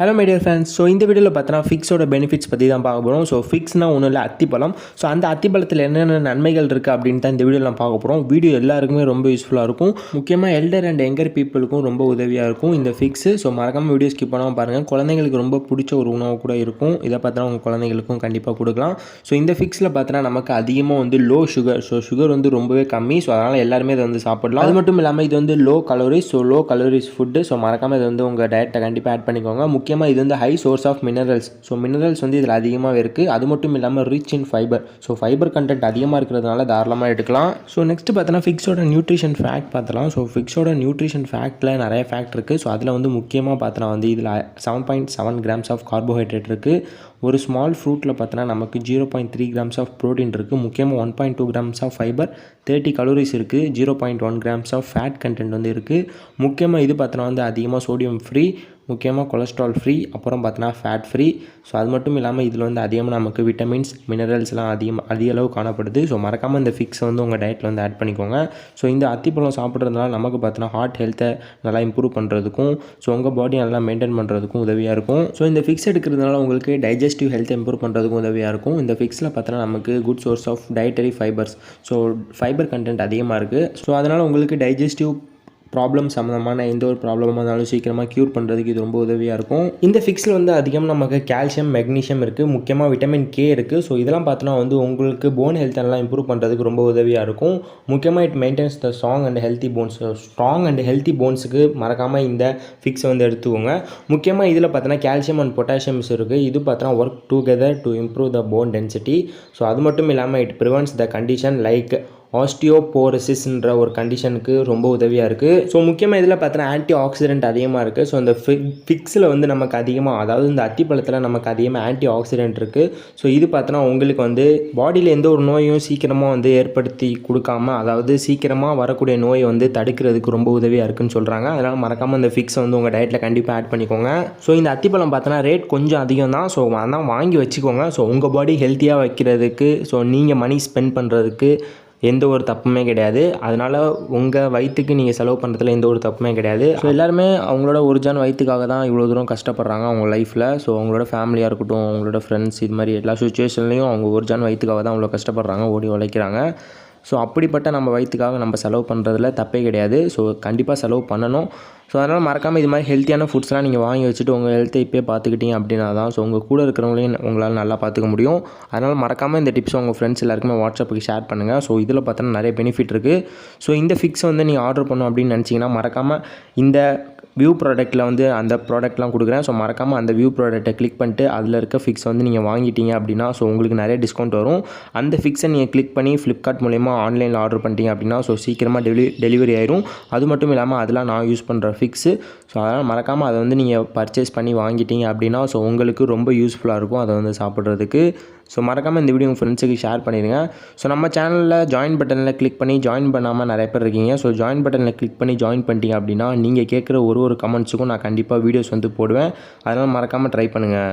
Hello my dear fans so இந்த வீடியோவில் பார்த்தோன்னா ஃபிக்ஸோட பெனிஃபிட்ஸ் பற்றி தான் பார்க்க போகிறோம் ஸோ ஃபிக்ஸ்னால் ஒன்றும் இல்லை அத்திப்பழம். ஸோ அந்த அத்திப்பழத்தில் என்னென்ன நன்மைகள் இருக்குது அப்படின்னு தான் இந்த வீடியோவில் நான் பார்க்க போகிறோம் வீடியோ எல்லாருக்குமே ரொம்ப யூஸ்ஃபுல்லாக இருக்கும். முக்கியமாக எல்டர் அண்ட் எங்கர் பீப்புளுக்கும் ரொம்ப உதவியாக இருக்கும் இந்த ஃபிக்ஸு ஸோ மறக்காமல் வீடியோ ஸ்கிப் பண்ணாமல் பாருங்கள் குழந்தைங்களுக்கு ரொம்ப பிடிச்ச ஒரு உணவு கூட இருக்கும். இதை பார்த்தா உங்கள் குழந்தைங்களுக்கும் கண்டிப்பாக கொடுக்கலாம். ஸோ இந்த ஃபிக்ஸில் பார்த்தோன்னா நமக்கு அதிகமாக வந்து லோ சுகர் ஸோ சுகர் வந்து ரொம்பவே கம்மி. ஸோ அதனால் எல்லாருமே இதை வந்து சாப்பிடலாம். அது மட்டும் இல்லாமல் இது வந்து low calories so low calories food so மறக்காமல் இது வந்து உங்கள் டயட்டை கண்டிப்பாக ஆட் பண்ணிக்கோங்க. முக்கிய முக்கியமாக இது வந்து high source of minerals so minerals வந்து இதில் அதிகமாக இருக்குது அது மட்டும் இல்லாமல் rich in fibre so fibre content அதிகமாக இருக்கிறதுனால தாராளமாக எடுக்கலாம். ஸோ நெக்ஸ்ட் பார்த்தோன்னா ஃபிக்ஸோட நியூட்ரிஷன் ஃபேக்ட் பார்த்தலாம் ஸோ ஃபிக்ஸோட நியூட்ரிஷன் ஃபேக்ட்டில் நிறைய ஃபேக்ட் இருக்குது ஸோ அதில் வந்து முக்கியமாக பார்த்தோன்னா வந்து இதில் seven point seven grams of carbohydrate இருக்குது ஒரு ஸ்மால் ஃப்ரூட்டில் பார்த்தோன்னா நமக்கு zero point three grams of protein இருக்குது முக்கியமாக one point two grams of fibre thirty calories இருக்குது zero point one grams of fat content வந்து இருக்குது முக்கியமாக இது பார்த்தோன்னா வந்து அதிகமாக சோடியம் ஃப்ரீ முக்கியமாக கொலஸ்ட்ரால் ஃப்ரீ அப்புறம் பார்த்தோன்னா ஃபேட் ஃப்ரீ ஸோ அது மட்டும் இல்லாமல் இதில் வந்து அதிகமாக நமக்கு விட்டமின்ஸ் மினரல்ஸ்லாம் அதிகமாக அதிக அளவு காணப்படுது. ஸோ மறக்காமல் இந்த ஃபிக்ஸை வந்து உங்கள் டயட்டில் வந்து ஆட் பண்ணிக்கோங்க. ஸோ இந்த அத்திப்பழம் சாப்பிட்றதுனால நமக்கு பார்த்தோன்னா ஹார்ட் ஹெல்த்தை நல்லா இம்ப்ரூவ் பண்ணுறதுக்கும் ஸோ உங்கள் பாடி நல்லா மெயின்டைன் பண்ணுறதுக்கும் உதவியாக இருக்கும். ஸோ இந்த ஃபிக்ஸ் எடுக்கிறதுனால உங்களுக்கு டைஜஸ்டிவ் ஹெல்த் இம்ப்ரூவ் பண்ணுறதுக்கும் உதவியாக இருக்கும். இந்த ஃபிக்ஸில் பார்த்தோன்னா நமக்கு good source of dietary fibres so fibre content அதிகமாக இருக்குது ஸோ அதனால் உங்களுக்கு டைஜஸ்டிவ் ப்ராப்ளம் சம்மந்தமான எந்த ஒரு ப்ராப்ளமாக இருந்தாலும் சீக்கிரமாக க்யூர் பண்ணுறதுக்கு இது ரொம்ப உதவியாக இருக்கும். இந்த ஃபிக்ஸில் வந்து அதிகமாக நமக்கு கால்சியம் மெக்னீஷியம் இருக்குது முக்கியமாக விட்டமின் கே இருக்குது ஸோ இதெல்லாம் பார்த்தோன்னா வந்து உங்களுக்கு போன் ஹெல்த் எல்லாம் இம்ப்ரூவ் பண்ணுறதுக்கு ரொம்ப உதவியாக இருக்கும். முக்கியமாக it maintains the strong and healthy bones strong and healthy போன்ஸுக்கு மறக்காமல் இந்த ஃபிக்ஸை வந்து எடுத்துக்கோங்க. முக்கியமாக இதில் பார்த்தோன்னா கால்சியம் அண்ட் பொட்டாசியம்ஸ் இருக்குது இது பார்த்தோன்னா work together to improve the bone density so அது மட்டும் இல்லாமல் it prevents the condition like ஆஸ்டியோபோரசிஸ்ன்ற ஒரு கண்டிஷனுக்கு ரொம்ப உதவியாக இருக்குது ஸோ முக்கியமாக இதில் பார்த்தோன்னா ஆன்டி ஆக்சிடென்ட் அதிகமாக இருக்குது ஸோ இந்த ஃபிக் ஃபிக்ஸில் வந்து நமக்கு அதிகமாக அதாவது இந்த அத்திப்பழத்தில் நமக்கு அதிகமாக ஆன்டி ஆக்சிடென்ட் இருக்குது ஸோ இது பார்த்தோன்னா உங்களுக்கு வந்து பாடியில் எந்த ஒரு நோயும் சீக்கிரமாக வந்து ஏற்படுத்தி கொடுக்காம அதாவது சீக்கிரமாக வரக்கூடிய நோயை வந்து தடுக்கிறதுக்கு ரொம்ப உதவியாக இருக்குன்னு சொல்கிறாங்க அதனால் மறக்காமல் இந்த ஃபிக்ஸை வந்து உங்கள் டயட்டில் கண்டிப்பாக ஆட் பண்ணிக்கோங்க. ஸோ இந்த அத்திப்பழம் பார்த்தோன்னா ரேட் கொஞ்சம் அதிகம் தான். ஸோ அதான் வாங்கி வச்சுக்கோங்க. ஸோ உங்கள் பாடி ஹெல்த்தியாக வைக்கிறதுக்கு ஸோ நீங்கள் மணி ஸ்பெண்ட் பண்ணுறதுக்கு எந்த ஒரு தப்புமே கிடையாது. அதனால் உங்கள் வயிற்றுக்கு நீங்கள் செலவு பண்ணுறதுல எந்த ஒரு தப்புமே கிடையாது. ஸோ எல்லாருமே அவங்களோட ஒரிஜினல் வயிற்றுக்காக தான் இவ்வளோ தூரம் கஷ்டப்படுறாங்க அவங்க லைஃப்பில் ஸோ அவங்களோட ஃபேமிலியாக இருக்கட்டும் அவங்களோட ஃப்ரெண்ட்ஸ் இது மாதிரி எல்லா சுச்சுவேஷன்லேயும் அவங்க ஒரிஜினல் வயிற்றுக்காக தான் அவ்வளோ கஷ்டப்படுறாங்க ஓடி உழைக்கிறாங்க. ஸோ அப்படிப்பட்ட நம்ம வயிற்றுக்காக நம்ம செலவு பண்ணுறதுல தப்பே கிடையாது. ஸோ கண்டிப்பாக செலவு பண்ணணும். ஸோ அதனால் மறக்காமல் இது மாதிரி ஹெல்த்தியான ஃபுட்ஸ்லாம் நீங்கள் வாங்கி வச்சுட்டு உங்கள் ஹெல்த்தை இப்போயே பார்த்துக்கிட்டீங்க அப்படின்னா தான் ஸோ உங்கள் கூட இருக்கிறவங்களையும் உங்களால் நல்லா பார்த்துக்க முடியும். அதனால் மறக்காமல் இந்த டிப்ஸ் உங்கள் ஃப்ரெண்ட்ஸ் எல்லாருக்குமே வாட்ஸ்அப்புக்கு ஷேர் பண்ணுங்கள் ஸோ இதில் பார்த்தோன்னா நிறைய பெனிஃபிட் இருக்குது ஸோ இந்த ஃபிக்ஸ் வந்து நீங்கள் ஆர்டர் பண்ணணும் அப்படின்னு நினச்சிங்கன்னா மறக்காமல் இந்த வியூ ப்ராடக்ட்டில் வந்து அந்த ப்ராடக்ட்லாம் கொடுக்குறேன். ஸோ மறக்காமல் அந்த வியூ ப்ராடக்ட்டை கிளிக் பண்ணிட்டு அதில் இருக்க ஃபிக்ஸ் வந்து நீங்கள் வாங்கிட்டீங்க அப்படின்னா ஸோ உங்களுக்கு நிறைய டிஸ்கவுண்ட் வரும். அந்த ஃபிக்ஸை நீங்கள் கிளிக் பண்ணி ஃப்ளிப்கார்ட் மூலயமா ஆன்லைனில் ஆர்டர் பண்ணிட்டீங்க அப்படின்னா ஸோ சீக்கிரமாக டெலி டெலிவரி ஆயிரும். அது மட்டும் இல்லாமல் அதெல்லாம் நான் யூஸ் பண்ணுற ஃபிக்ஸு ஸோ அதனால் மறக்காமல் அதை வந்து நீங்கள் பர்ச்சேஸ் பண்ணி வாங்கிட்டீங்க அப்படின்னா ஸோ உங்களுக்கு ரொம்ப யூஸ்ஃபுல்லாக இருக்கும் அதை வந்து சாப்பிட்றதுக்கு. ஸோ மறக்காமல் இந்த வீடியோ உங்கள் ஃப்ரெண்ட்ஸுக்கு ஷேர் பண்ணிடுங்க. ஸோ நம்ம சேனலில் ஜாயின் பட்டனில் கிளிக் பண்ணி ஜாயின் பண்ணாமல் நிறைய பேர் இருக்கீங்க. ஸோ ஜாயின் பட்டனில் கிளிக் பண்ணி ஜாயின் பண்ணிட்டீங்க அப்படின்னா நீங்கள் கேட்குற ஒரு ஒரு கமெண்ட்ஸுக்கும் நான் கண்டிப்பாக வீடியோஸ் வந்து போடுவேன். அதனால் மறக்காமல் ட்ரை பண்ணுங்கள்